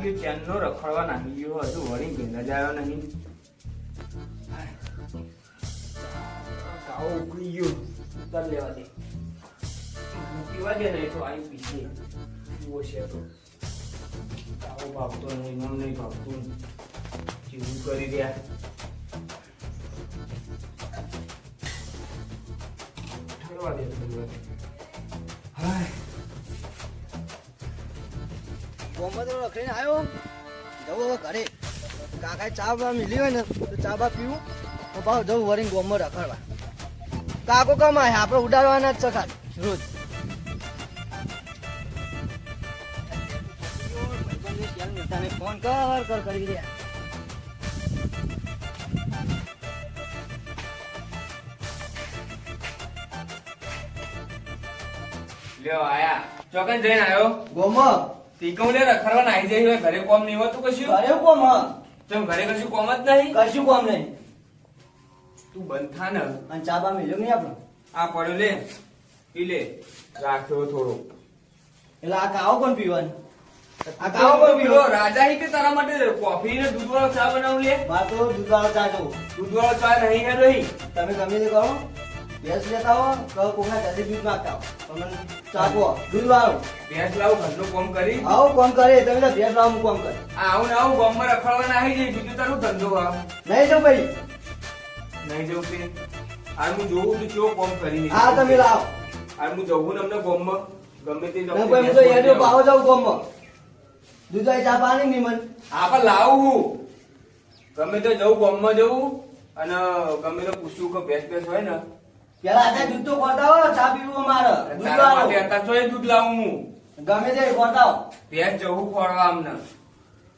લાગ્યું ચેનનો રખડવા નાખી ગયો હજુ વળી ઘેર જ આવ્યો નહીં. આવો ઉકળી ગયો. ઉતાર લેવા દે. પીવા દે નહીં તો આવી પીશે પીવો છે તો. કાવો ભાવતો નહીં મન નહીં ભાવતું. જેવું કરી રહ્યા. ઠરવા દે ઠરવા દે હાય. તો રખડીને આવ્યો. જવું હવે ઘરે. કાકાએ ચા બા મિલી હોય ને તો ચા બા પીવું. તો ભાવ જવું વરીને ગોમાં રખડવા. કાકો કમાય આપણે ઉડાડવાના જ છે ખાલી. રોજ. ફોન કર કર કરી રહ્યા. લ્યો આયા. ચોકન જઈને આવ્યો? ગોમાં. તીકમ લે રખડવા નાહી જાય હવે ઘરે કોમ નહીં હોતું કશું? ઘરે કોમ હા. ઘરે કશું કોમ જ નહીં? કશું કોમ નહીં. તું બંધ થા ને અને ચા બા મિલ્યો નહીં આપણે? આ પડ્યો લે. ઈ લે. રાખ્યો થોડો. એટલે આ કાવો કોણ પીવાનું? આ કાવો કોણ પીવો. રાજા હી કે તારા માટે કોફી ને દૂધ વાળો ચા બનાવું લે? મારે તો દૂધવાળો ચા જો દૂધ વાળો ચા નહીં હે રહી તમે ગમે તે કરો. ભેંસ લેતા હો તો કોકના ઘરે દૂધ માંગતા હો. તમને ચાકો દૂધ વાળો. ભેંસ લાવું ઘરનું કોમ કરી? આવો કોમ કરે તમે તો ભેંસ લાવો કોમ કરે. આવું ને આવું ગામમાં રખડવાના આવી જાય બીજું તારું ધંધો આ. નહીં જો ભાઈ. નહીં જવું તે આ હું જોઉં તું કેવો કોમ કરી હા તમે લાવો. આ હું જવું ને અમને ગામમાં. ગમે તે જવું ભાઈ હું તો યાર પાવો જાઉં કોમમાં દૂધ વાળી ચા પાણી નહીં મન. હા પણ લાવું. હું ગમે તે જવું ગામમાં જવું અને ગમે તો પૂછ્યું કે ભેંસ ભેંસ હોય ને પેલા આજે દૂધ તો ખોરતા હો ચા પીવું મારે દૂધ દૂધ લાવું હું. ગમે તે ખોરતા હો ભેંસ જવું ખોરવા અમને.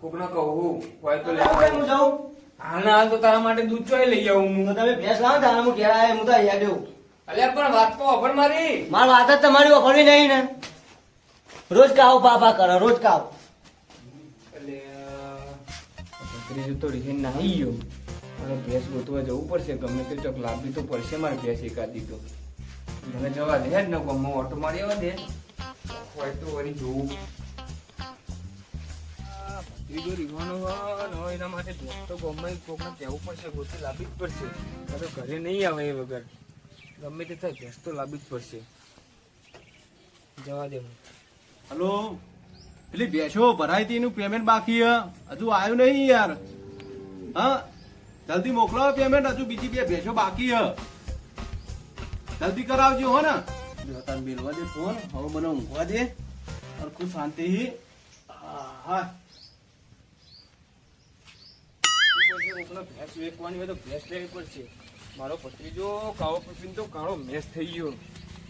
કોકને કહું હોય તો ભાઈ હું લેવા જાઉં હાલ તો તારા માટે દૂધ ચોય લઈ આવું હું. તમે ભેંસ લાવો તારે હું ઘેર આવે હું તો અહીંયા દેવું અલ્યા પણ વાત તો અભણ મારી. મારી વાત જ તમારી વખોડી નહીં ને. રોજ કાવ પાપા કરો રોજ કાવ. ભત્રીજો તો રીહે નાહી ગયો. અને ભેંસ ગોતવા જવું પડશે. ગમે તે ચોક લાંબી તો પડશે મારે ભેંસ એકાદી તો. મને જવા દે જ ન ગમો ઓટો મારી આવવા દે. હોય તો વળી જોવું ભત્રીજો રીવાનો હોય એના માટે ભેંસ તો ગમે કોકને જવું પડશે ગોતી લાવવી જ પડશે. આ તો ઘરે નહીં આવે એ વગર. ગમે તે થાય ભેંસ તો લાવવી જ પડશે. જવા દે હલો? પેલી બેસો ભરાઈ હતી એનું પેમેન્ટ બાકી હે? હજુ આવ્યું નહીં યાર. હા? જલ્દી મોકલો પેમેન્ટ હજુ બીજી બે ભેંસો બાકી હે. જલ્દી કરાવજો હો ને. જો તાર મેલવા દે ફોન હવે મને ઊંઘવા દે. હરખું શાંતિ હા. હા. ભેંસ વેચવાની હોય તો ભેંસ લેવી પડશે મારો ભત્રીજો કાળો પકડીને તો કાળો મેસ થઈ ગયો.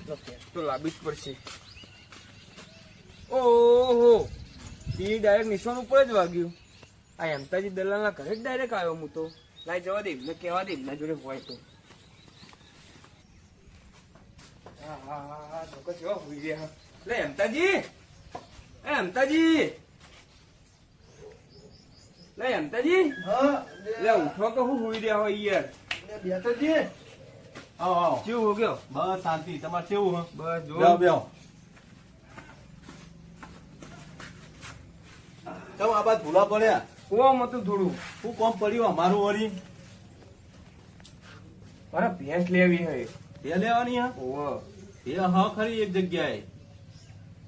તો ભેંસ તો લાવી જ પડશે. ઓહો. એ ડાયરેક્ટ નિશાન ઉપર જ વાગ્યું. આ એમતાજી દલાલના ઘરે જ ડાયરેક્ટ આવ્યો હું તો. લાઈ જવા દે એમને કહેવા દે એમના જોડે હોય તો. હા હા હા હા લોકો કેવા હોઈ રહ્યા લે એમતાજી એ એમતાજી લે એમતાજી લે ઉઠો કે હું હોઈ રહ્યા હોય યાર. બેસો જી આવો આવો. કેવું હો ગયો? બસ શાંતિ. તમારે કેવું હે? બસ જો. બેહો. તમે આ બાદ ભૂલા પડ્યા? કોમ હતું થોડું. શું કોમ પડ્યું અમારું વળી? અરે ભેંસ લેવી હે. એ લેવાની હે? ઓવો એ હા ખરી એક જગ્યાએ.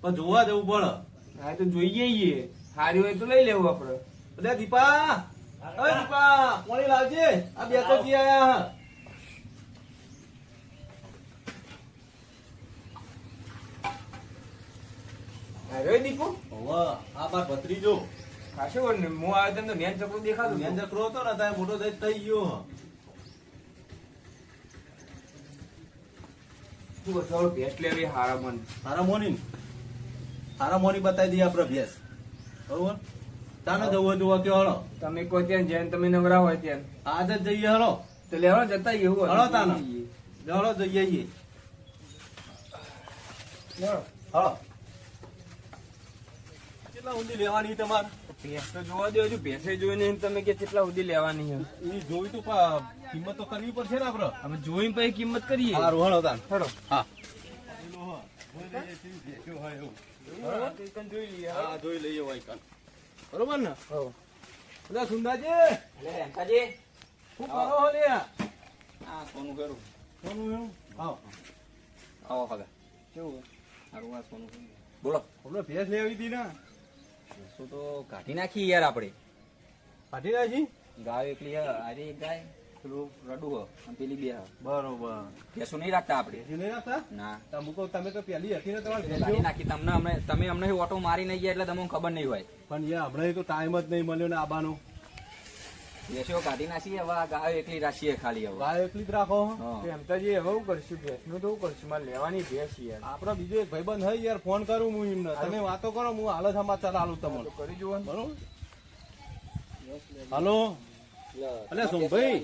પણ જોવા જવું પડે. હા તો જોઈએ. ઈએ સારી હોય તો લઈ લેવું આપડે. બધા દીપા! અરે દીપા! કોણી લાવજે. આ બે તો જી આયા હે. અરે દીપુ? હોવે, આ બાર ભત્રીજો. ને હું આવ્યો તેમ તો નેન ચકડો દેખાતો મેં ચક્રો હતો ને તારે મોટો દઈ થઈ ગયો. તું બતાવો ભેંસ લેવી હારા મન. તારા મોની ને? તારા મોની બતાવી દઈએ આપણે ભેંસ. બરોબર? તાને જવું જોવા કે હળો તમે કોઈ ત્યાં જેન તમે નવરા હોય ત્યાં. આજ જ જઈએ હળો તો લેવા જતા એવું હળો તાને. હળો જઈએ હળો કેટલા ઊંધી લેવાની તમારે? ભેંસ તો જોવા દો હજુ ભેંસે જોઈને તમે કે કેટલા સુધી લેવાની એ જોઈ તો કિંમત તો કરવી પડશે ને આપડે અમે જોઈને પછી કિંમત કરીએ. સારું હળો તાન હેડો. હા. જોઈ લઈએ હા જોઈ લઈએ હોય કાન બરોબર ને? હો. સુંદાજી? રેંકાજી શું કરો હો સોનું કરું કોનું એનું? આવો. આવો હવે. કેવું સારું આ સોનું બોલો. હમણાં ભેંસ લેવી હતી ને. શું તો કાઢી નાખી યાર આપણે. કાઢી નાખી? ગાય એકલી અરે એક ગાય પેલું રડું હે અને પેલી બે હ. બરોબર. ભેંસો નહીં રાખતા આપણે. નહીં રાખતા? ના. તમે કહો તમે તો પેલી હતી ને તમારે કાઢી નાખી. તમને અમને તમે અમને ઓટો મારી નહીં ગયા એટલે તમને ખબર નહીં હોય. પણ યાર હમણાં તો ટાઈમ જ નહીં મળ્યો ને આબાનો. ભેંસો કાઢી નાખીએ હવે આ ગાયો એકલી રાખીએ ખાલી હવે. ગાય એકલી જ રાખો? હા. હેમતાજી હવે હું કરશું ભેંસનું તો હું કરશું મારે લેવાની ભેંસ યાર. આપડો બીજો એક ભાઈબંધ હોય યાર ફોન કરું હું એમને. તમે વાતો કરો હું હાલ સમાચાર આલું તમને. કરી જુઓ ને. બરોબર? હાલો. અલે સોમભાઈ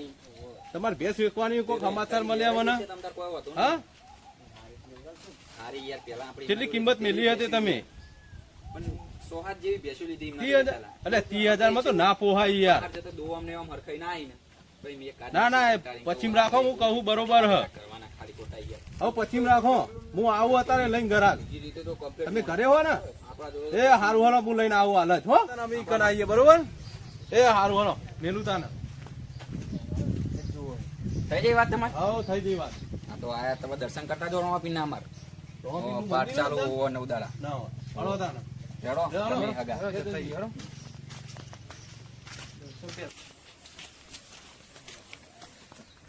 તમારે ભેંસ વેચવાની કોઈ સમાચાર મળ્યા મને. હા? કેટલી કિંમત મેલી હતી તમે? પણ જેવી ભેંસો લીધી એમના ત્રીસ હજાર પેલા. એટલે ત્રીસ હજારમાં તો ના પોહાય યાર. બહાર જતો આમ હરખાઈ ના આવીને. ભાઈ ના ના એ પશ્ચિમ રાખો હું કહું બરોબર હ. કરવાના ખાલી ખોટા યાર. હવે પશ્ચિમ રાખો હું આવું અત્યારે લઈને ઘરાક બીજી રીતે તો complete તમે ઘરે હો ને? એ હારું હાલો હું લઈને આવું હાલ જ હો. અમે ઈ બરોબર? એ હારું હાલો મેલું તાને. થઈ જાય વાત તમારી? હાવ થઈ ગઈ વાત. હા તો આયા તમે દર્શન કરતા જો રમા પીના અમાર. તો પાઠ ચાલુ હોવો નવ દાડા ના હેડો તમે હગા.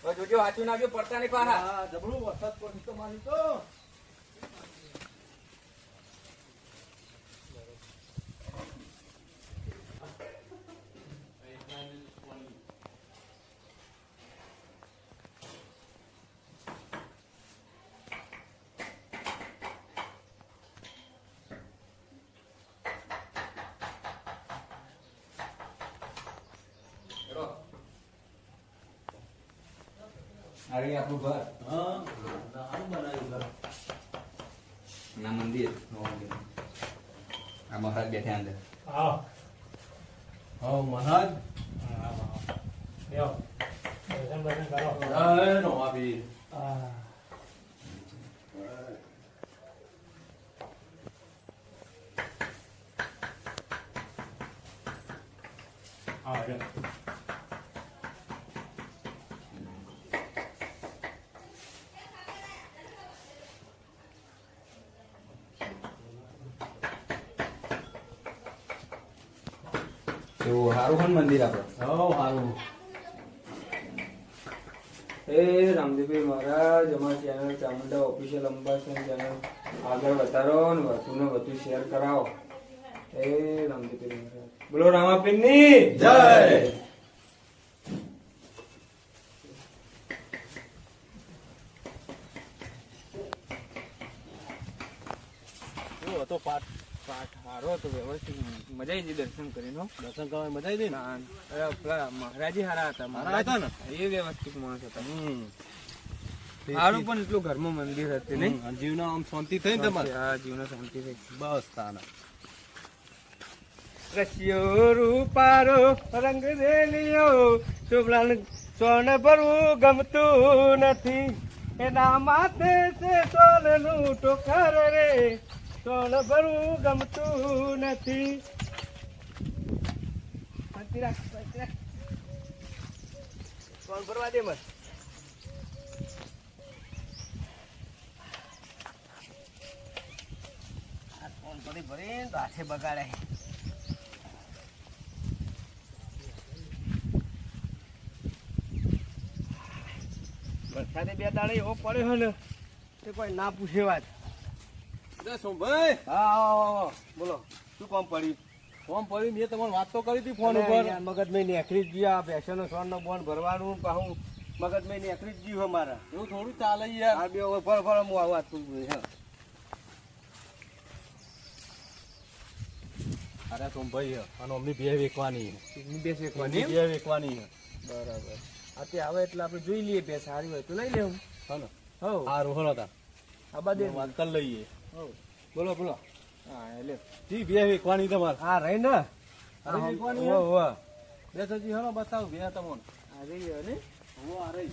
હેડો, જોજો હાચું નાખ્યું પડતા નહીં પાછા જબરું વરસાદ પડશે તો માની તો રહ્યું આપણું ઘર. હા. બનાવ્યું ઘર. ના મંદિર. આ મહારાજ બેઠા અંદર. હા. મહારાજ. નો નવાબીર. એવું સારું હોય મંદિર આપણે એ રામદેવભાઈ મહારાજ અમારી channel Chamunda official Ambasan channel આગળ વધારો ને વધુ ને વધુ શેર કરાવો. એ રામદેવભાઈ મહારાજ. બોલો રામાપીરની? જય કેવો હતો પાઠ પાઠ હતો વ્યવસ્થિત મજા આવી દર્શન કરીને દર્શન કરવા મજા આવી ને? પેલા મહારાજી હારા હતા હારા હતા ને? એ વ્યવસ્થિત માણસ હતા. સારું પણ એટલું ઘરમાં મંદિર હતું નહીં? જીવના આમ શાંતિ થઈ ને તમારે? હા જીવનો શાંતિ થઈ. બસ તાના. રસિયો રૂપારો રંગ રેલિયો શુભલાલ સોન ભરવું ગમતું નથી. એના માથે છે સોનનું ટોકર રે. સોન ભરવું ગમતું નથી. સોન ભરવા દે ફોન ભરી ભરીને તો હાથે બગાડે. વરસાદે બે દાડે એવો પડ્યો ને તે કોઈ ના પૂછે વાત. સોમભાઈ. હા આવો. બોલો શું કામ પડ્યું? ફોન પડ્યું મેં તમને વાત તો કરી હતી ફોન ઉપર. મગજમાં નેકરી જ ગયું આ ભેંસોનો સોનનો બોન ભરવાનું પાછું મગજમાં નેકરી જ ગયું અમારા. એવું થોડું ચાલે યાર. આ બે હવે ફળ ફળ હું વાત. અરે સોમભાઈ. અને અમની બે વેકવાની હે. બે વેકવાની બરાબર. આ આવે એટલે આપણે જોઈ લઈએ બે સારી હોય તો લઈ લેવું. હા ને? હો હારું હળો તા આ બધે વાત કરી લઈએ. બોલો બોલો. હા એટલે જી બે વેકવાની તમારે. હા રહી ને? અરે કોની વેકવાની હોવે, હે? હોવે. બે સજી બતાવ બે તમને. આ રહી ને? હો આ રહી.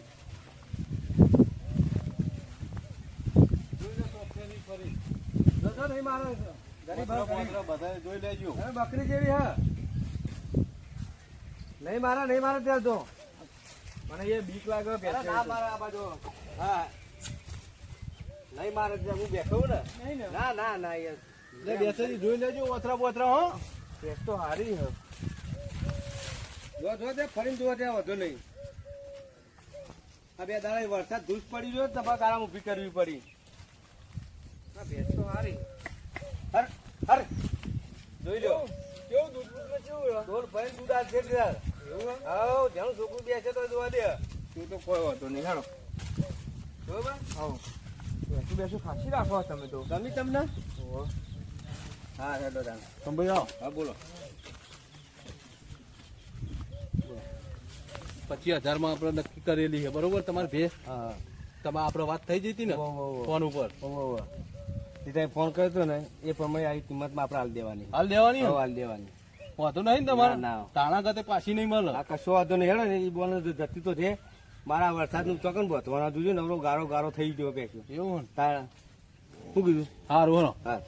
બકરી જેવી હા. નહીં મારે નહીં મારે ત્યાં તો મને એ બીક લાગે અરે મારે આ બાજુ. હા. નહીં મારે ત્યાં હું બેઠો ને. નહીં ના ના ના યાર લે બેસેજી જોઈ લેજો ઓથરા બોથરા હો. ભેંસ તો હારી હે જો જો તે ફરીને જોવા ત્યાં વધુ નહીં. આ બે દાડા વરસાદ ધૂસ પડી રહ્યો તબા કાળા ઊભી કરવી પડી. આ ભેંસ તો હારી. હર હર. જોઈ લો કેવું દૂધ દૂધ કેવું હે? દોઢ ભાઈ દૂધ આ છે યાર. એવું હે? જેનું છોકરું બેસે તો જોવા દે. તું તો કોઈ વાંધો નહીં હેડો બરોબર? આવો ભેંસું બેસું ખાસી રાખો તમે તો. ગમી તમને? ઓહો. હા હેલો તાન સંભાઈ આવો. હા બોલો. પચીસ હજારમાં આપણે નક્કી કરેલી છે બરોબર? તમારી ભેસ? હા. તમે આપણે વાત થઈ જતી હતી ને. ફોન ઉપર. સીધા ફોન કર્યો હતો ને એ પ્રમાણે આવી કિંમતમાં આપણે હાલ દેવાની. હાલ દેવાની હાલ દેવાની. વાંધો નહીં તમારે. તાણા ગતે પાછી નહીં મળે. આ કશો વાંધો નહીં. હેડો ને એ બોલ જતી તો છે. મારા વરસાદનું ચોકન બોતવાના જોજો નવરો ગારો ગારો થઈ ગયો પેક્યો એવું તારા શું કીધું? સારું હલો. હા.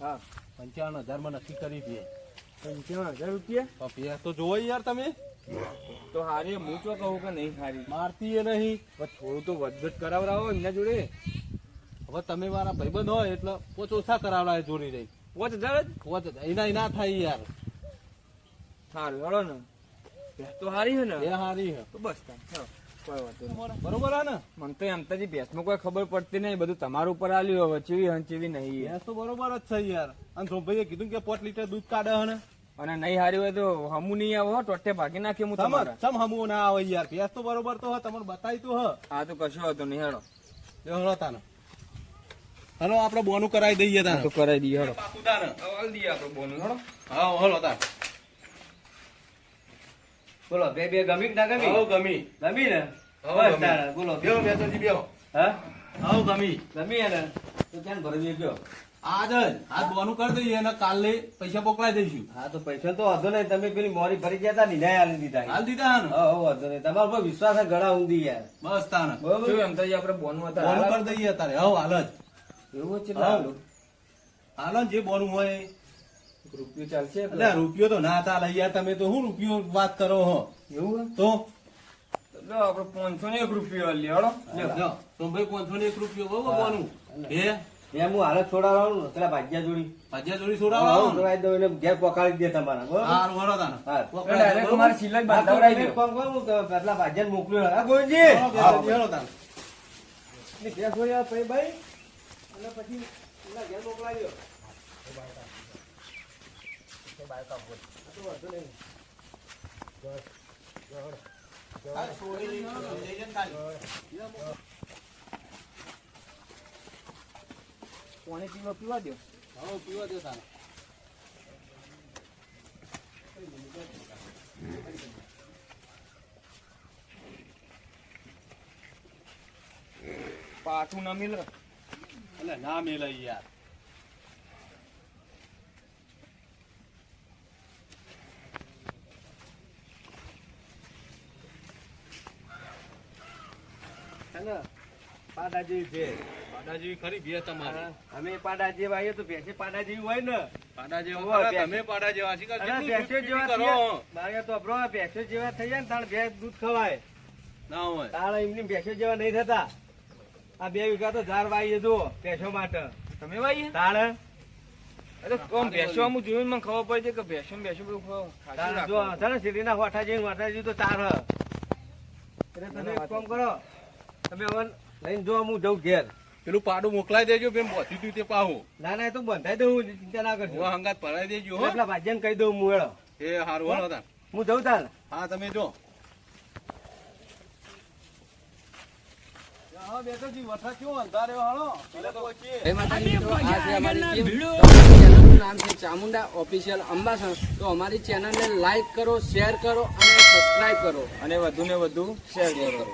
હા. પંચાવન હજારમાં નક્કી કરી ભે પંચાવન હજાર રૂપિયા? ભેસ તો જોવો યાર તમે. તો હારી હું તો કહું કે નહીં હારી? મારતી એ નહીં. પણ થોડું તો વધઘટ કરાવડાવો એમના જોડે. હવે તમે મારા ભાઈબંધ હોય એટલે પોચ ઓછા કરાવડાવે જોડી રહી પોચ હજાર જ પોચ એના એના થાય યાર. સારું હળો ને. ભેંસ તો હારી હે ને? એ હારી હે તો બસ તાન, કોઈ વાંધો નહીં. બરોબર ને? મને તો એમ તો જી ભેંસમાં કોઈ ખબર પડતી નહીં બધું તમારું ઉપર આલ્યું હવે ચીવી હન ચેવી નહીં ભેંસ તો બરોબર જ છે યાર. અને ધ્રુવભાઈએ કીધું કે પોત લીટર દૂધ કાઢે હે અને નહીં હારી હોય તો હમુ નહીં આવો ટોટે ભાગી નાખી હું તમારે. સમ ના આવે યાર. ભેંસ તો બરોબર તો હે તમને બતાવી તો હ. તો કશો હતો નહીં હેડો તાને. હલો આપણે બોનું કરાવી દઈએ તાર. તો કરાવી દઈએ હલો હાલ દઈએ આપણે બોનું હેડો હા હલો તાર. બોલો બે બે ગમી ના ગમી? હવ ગમી. ગમી ને? હવ બસ બોલો. બેહો બેસોજી બેહો. હા? હવ ગમી. ગમી ને તો ક્યાં ભરવી ગયો. આજ જ. બોનું કરી દઈએ અને કાલે પૈસા મોકલાઈ દઈશું. હા તો પૈસા તો વાંધો નહીં. તમે પેલી મોરી ભરી ગયા હતા નિનાય આલી દીધા હાલ દીધા હે ને? હા હા, વાંધો નહીં. તમારો પર વિશ્વાસ છે ઘણા ઊંધી યાર. બસ તાને બરોબર? એમ? તો આપણે બોનું હતા. બોનું કરી દઈએ તારે. હવ હાલ જ. એવું છે જે બોનું હોય. રૂપિયો ચાલશે એટલે રૂપિયો તો ના ચાલે યાર તમે તો શું રૂપિયો વાત કરો હો? એવું તો? આપડે પાંચસો ને એક રૂપિયો લેડો તો ભાઈ પાંચસો ને એક રૂપિયો બહુ બોનું હે એમ હું હાલત છોડાવવાનું પેલા ભાગ્યા જોડી. ભજીયા જોડી હા, છોડાવો હું છોડાવી દઉં એને ઘેર પકાડી દે તમારા બરોબર? હા. તમારે સિલાઈ હા, તો બાંધાવડાવી દો હું તો પેલા ભાગ્યાને મોકલ્યો. હા ગોવિંદજી ઘેર આવો, ભાઈ. અને પછી એના ઘેર મોકલાવ્યો. પાણી પીવા પીવા દો હા પીવા દો તાને. પાછું ના મિલે અલે ના મેલે યાર પાડા જેવી ભેંસ. પાડા જેવી ખરી ભેસ તમારી અમે પાડા જેવા આવીએ તો ભેસે પાડા જેવી હોય ને પાડા જેવા તમે પાડા જેવા ભેંસો જેવા કરો મારે તો ભેંસો જેવા થઈ જાય ને તાણ ભેંસ દૂધ ખવાય ના હોય તાણ એમની ભેંસો જેવા નહીં થતા આ બે વીઘા તો ઝાડ વાઈએ જુઓ ભેંસો માટે. તમે ભાઈ તાણ અરે કોમ ભેંસો? અમુક જોઈને મને ખબર પડી છે કે ભેંસો ને ભેંસો બધું. જો છે ને હોઠા જઈને હોઠા જઈને તો તાર એટલે તમે એક કામ કરો તમે હવે લઈને જો હું જઉં ઘેર. પેલું પાડું મોકલાઈ દેજો બેન પહોંચ્યું તું તે પાહું. ના ના એ તો બંધાઈ દઉં ચિંતા ના કરજો. હું હંગાત ભરાઈ દેજો હો. એટલા ભાજ્યાને કહી દઉં હું હેળો. એ હારું હલો હું જઉં તાર હા તમે જો હા બેટાજી વરસાદ કેવો અંધારે હાલો પેલા તો પહોંચીએ જય માતાજી મિત્રો આ છે અમારી ટીમ તો અમારી ચેનલનું નામ છે ચામુંડા ઓફિશિયલ અંબાસર તો અમારી ચેનલને લાઈક કરો શેર કરો અને સબસ્ક્રાઈબ કરો. અને વધુ ને વધુ શેર કરો.